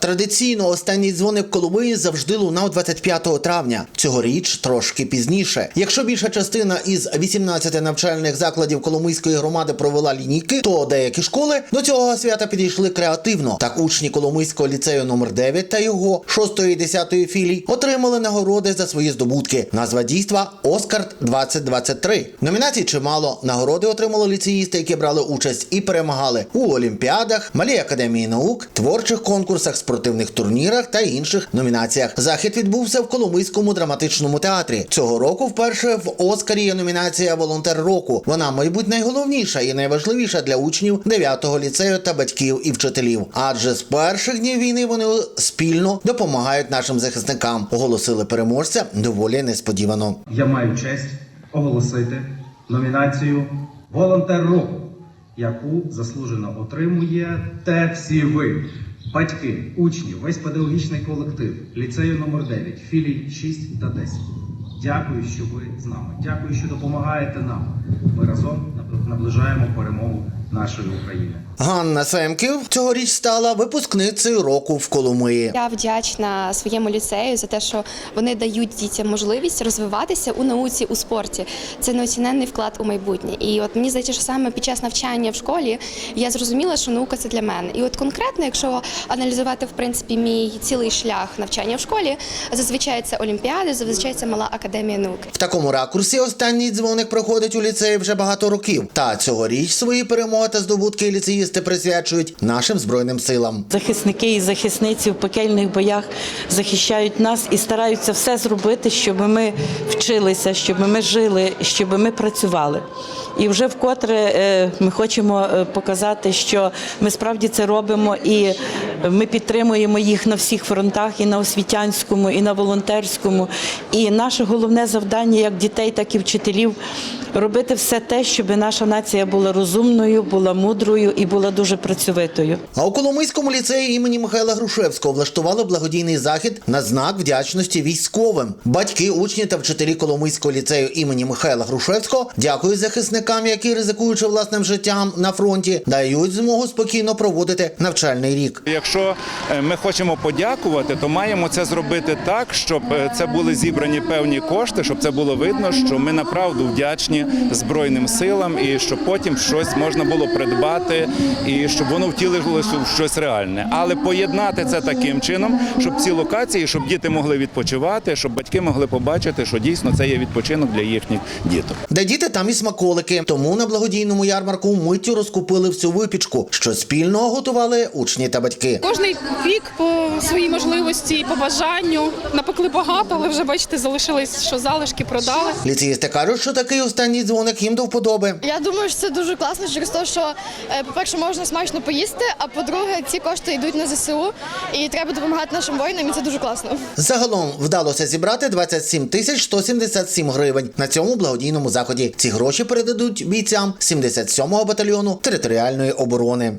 Традиційно останній дзвоник Коломиї завжди лунав 25 травня. Цьогоріч трошки пізніше. Якщо більша частина із 18 навчальних закладів Коломийської громади провела лінійки, то деякі школи до цього свята підійшли креативно. Так учні Коломийського ліцею номер 9 та його 6 і 10 філій отримали нагороди за свої здобутки. Назва дійства Оскар 2023. Номінацій чимало. Нагороди отримали ліцеїсти, які брали участь і перемагали у олімпіадах, малій академії наук, творчих конкурсах, спортивних турнірах та інших номінаціях. Захід відбувся в Коломийському драматичному театрі. Цього року вперше в Оскарі є номінація Волонтер року. Вона, мабуть, найголовніша і найважливіша для учнів 9-го ліцею та батьків і вчителів. Адже з перших днів війни вони спільно допомагають нашим захисникам. Оголосили переможця доволі несподівано. я маю честь оголосити номінацію Волонтер року, яку заслужено отримуєте всі ви, батьки, учні, весь педагогічний колектив, ліцею номер 9 філій 6 та 10. Дякую, що ви з нами. Дякую, що допомагаєте нам. Ми разом наближаємо перемогу нашої України. Ганна Семків цьогоріч стала випускницею року в Коломиї. Я вдячна своєму ліцею за те, що вони дають дітям можливість розвиватися у науці у спорті. Це неоціненний вклад у майбутнє. І от мені здається, що саме під час навчання в школі я зрозуміла, що наука це для мене. І от конкретно, якщо аналізувати в принципі мій цілий шлях навчання в школі, зазвичай це олімпіади, зазвичай це мала академія наук. В такому ракурсі останній дзвоник проходить у ліцеї вже багато років. Та цьогоріч свої перемоги та здобутки ліцеїсти присвячують нашим збройним силам. Захисники і захисниці в пекельних боях захищають нас і стараються все зробити, щоб ми вчилися, щоб ми жили, щоб ми працювали. І вже вкотре е, ми хочемо е, показати, що ми справді це робимо, і ми підтримуємо їх на всіх фронтах, і на освітянському, і на волонтерському. І наше головне завдання, як дітей, так і вчителів, робити все те, щоб наша нація була розумною, була мудрою і була дуже працьовитою. А у Коломийському ліцеї імені Михайла Грушевського влаштували благодійний захід на знак вдячності військовим. Батьки, учні та вчителі Коломийського ліцею імені Михайла Грушевського дякують захисникам, які ризикуючи власним життям на фронті, дають змогу спокійно проводити навчальний рік. Якщо е, ми хочемо подякувати, то маємо це зробити так, щоб е, це були зібрані певні кошти, щоб це було видно, що ми направду вдячні Збройним силам, і щоб потім щось можна було придбати, і щоб воно втілилося в щось реальне. Але поєднати це таким чином, щоб ці локації, щоб діти могли відпочивати, щоб батьки могли побачити, що дійсно це є відпочинок для їхніх діток. Де діти, там і смаколики. Тому на благодійному ярмарку миттю розкупили всю випічку, що спільно готували учні та батьки. Кожний вік по своїй можливості і по бажанню напекли багато, але вже бачите, залишились, що залишки продали. Ліцеїсти кажуть, що такий останній дзвоник їм до вподоби. Я думаю, що це дуже класно через те, що, е, по-перше, можна смачно поїсти, а по-друге, ці кошти йдуть на ЗСУ, і треба допомагати нашим воїнам, і це дуже класно. Загалом вдалося зібрати 27 тисяч 177 гривень на цьому благодійному заході. Ці гроші передадуть бійцям 77-го батальйону територіальної оборони.